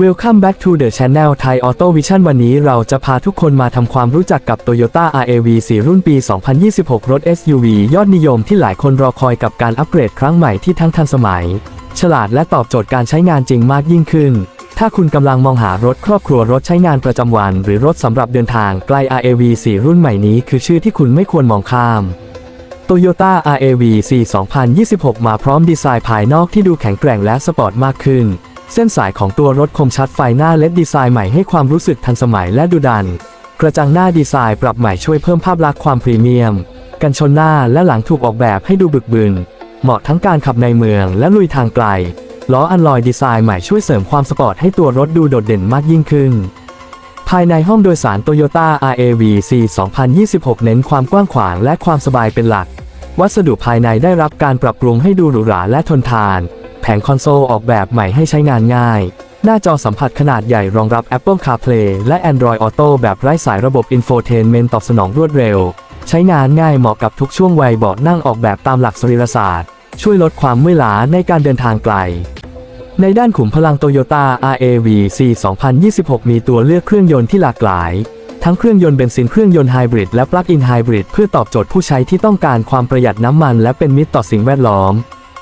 Welcome back to the channel Thai Auto Vision วันนี้เราจะพาทุกคนมาทำความรู้จักกับ Toyota RAV 4 รุ่นปี 2026 รถ SUV ยอดนิยมที่หลายคนรอคอยกับการอัปเกรดครั้งใหม่ที่ทั้งทันสมัย ฉลาดและตอบโจทย์การใช้งานจริงมากยิ่งขึ้น ถ้าคุณกำลังมองหารถครอบครัวรถใช้งานประจำวัน หรือรถสำหรับเดินทางไกล RAV 4 รุ่นใหม่นี้คือชื่อที่คุณไม่ควรมองข้าม Toyota RAV 4 2026 มาพร้อมดีไซน์ภายนอกที่ดูแข็งแกร่งและสปอร์ตมากขึ้น เส้นสายของตัวรถคมชัดไฟหน้าเลดดีไซน์ใหม่ให้ความรู้สึกทันสมัยและดุดัน กระจังหน้าดีไซน์ปรับใหม่ช่วยเพิ่มภาพลักษณ์ความพรีเมียม กันชนหน้าและหลังถูกออกแบบให้ดูบึกบึน เหมาะทั้งการขับในเมืองและลุยทางไกล ล้ออันลอยดีไซน์ใหม่ช่วยเสริมความสปอร์ตให้ตัวรถดูโดดเด่นมากยิ่งขึ้น ภายในห้องโดยสาร Toyota RAV 4 2026 เน้นความกว้างขวางและความสบายเป็นหลัก วัสดุภายในได้รับการปรับปรุงให้ดูหรูหราและทนทาน แผงคอนโซลออกแบบใหม่ให้ใช้งานง่าย หน้าจอสัมผัสขนาดใหญ่รองรับ Apple CarPlay และ Android Auto แบบไร้สายระบบ Infotainment ตอบสนองรวดเร็ว ใช้งานง่ายเหมาะกับทุกช่วงวัยเบาะนั่งออกแบบตามหลักสรีรศาสตร์ ช่วยลดความเมื่อยล้าในการเดินทางไกลในด้านขุมพลัง Toyota RAV 4 2026 มีตัวเลือกเครื่องยนต์ที่หลากหลาย ทั้งเครื่องยนต์เบนซินเครื่องยนต์ไฮบริดและปลั๊กอินไฮบริดเพื่อตอบโจทย์ผู้ใช้ที่ต้องการความประหยัดน้ำมันและเป็นมิตรต่อสิ่งแวดล้อม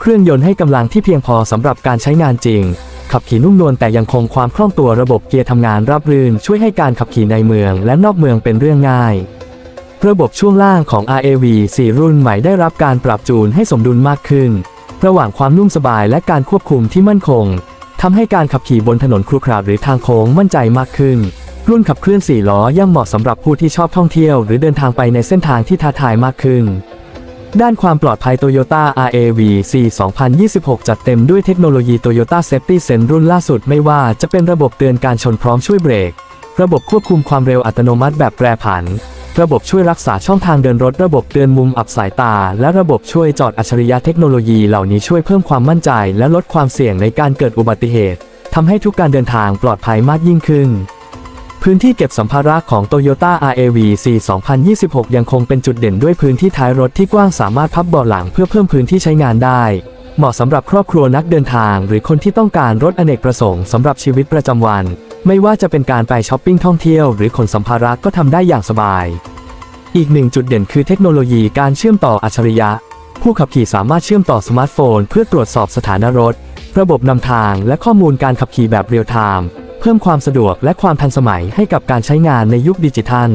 เครื่องยนต์ให้กำลังที่เพียงพอสำหรับการใช้งานจริง ขับขี่นุ่มนวลแต่ยังคงความคล่องตัวระบบเกียร์ทำงานราบรื่น ช่วยให้การขับขี่ในเมืองและนอกเมืองเป็นเรื่องง่าย ระบบช่วงล่างของ RAV 4 รุ่นใหม่ได้รับการปรับจูนให้สมดุลมากขึ้น ระหว่างความนุ่มสบายและการควบคุมที่มั่นคงทำให้การขับขี่บนถนนครุขระหรือทางโค้งมั่นใจมากขึ้น รุ่นขับเคลื่อน4ล้อยังเหมาะสำหรับผู้ที่ชอบท่องเที่ยว หรือเดินทางไปในเส้นทางที่ท้าทายมากขึ้น ด้านความปลอดภัย Toyota RAV 4 2026 จัดเต็มด้วยเทคโนโลยี Toyota Safety Sense รุ่นล่าสุดไม่ว่าจะเป็นระบบเตือนการชนพร้อมช่วยเบรก ระบบควบคุมความเร็วอัตโนมัติแบบแปรผัน ระบบช่วยรักษาช่องทางเดินรถ ระบบเตือนมุมอับสายตา และระบบช่วยจอดอัจฉริยะเทคโนโลยีเหล่านี้ช่วยเพิ่มความมั่นใจ และลดความเสี่ยงในการเกิดอุบัติเหตุทำให้ทุกการเดินทางปลอดภัยมากยิ่งขึ้น พื้นที่เก็บสัมภาระของ Toyota RAV 4 2026 ยังคงเป็นจุดเด่นด้วยพื้นที่ท้ายรถที่กว้างสามารถพับเบาะหลังเพื่อเพิ่มพื้นที่ใช้งานได้ เหมาะสำหรับครอบครัวนักเดินทาง หรือคนที่ต้องการรถอเนกประสงค์สำหรับชีวิตประจำวัน ไม่ว่าจะเป็นการไปช้อปปิ้งท่องเที่ยว หรือขนสัมภาระก็ทำได้อย่างสบาย อีกหนึ่งจุดเด่นคือเทคโนโลยีการเชื่อมต่ออัจฉริยะ ผู้ขับขี่สามารถเชื่อมต่อสมาร์ทโฟน เพื่อตรวจสอบสถานะรถ ระบบนำทางและข้อมูลการขับขี่แบบเรียลไทม์ เพิ่มความสะดวกและความทันสมัยให้กับการใช้งานในยุคดิจิทัล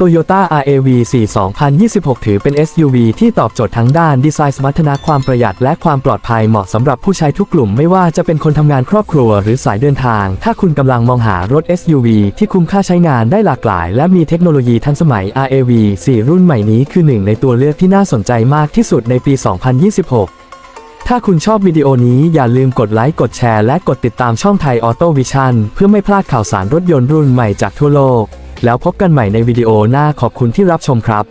Toyota RAV 4 2026 ถือเป็น SUV ที่ตอบโจทย์ทั้งด้านดีไซน์สมรรถนะความประหยัดและความปลอดภัยเหมาะสำหรับผู้ใช้ทุกกลุ่มไม่ว่าจะเป็นคนทำงานครอบครัวหรือสายเดินทาง ถ้าคุณกำลังมองหารถ SUV ที่คุ้มค่าใช้งานได้หลากหลาย และมีเทคโนโลยีทันสมัย RAV 4 รุ่นใหม่นี้คือหนึ่งในตัวเลือกที่น่าสนใจมากที่สุดในปี 2026 ถ้าคุณชอบวิดีโอนี้อย่าลืมกดไลค์ กดแชร์ และกดติดตามช่องไทยออโต้วิชันเพื่อไม่พลาดข่าวสารรถยนต์รุ่นใหม่จากทั่วโลก แล้วพบกันใหม่ในวิดีโอหน้าขอบคุณที่รับชมครับ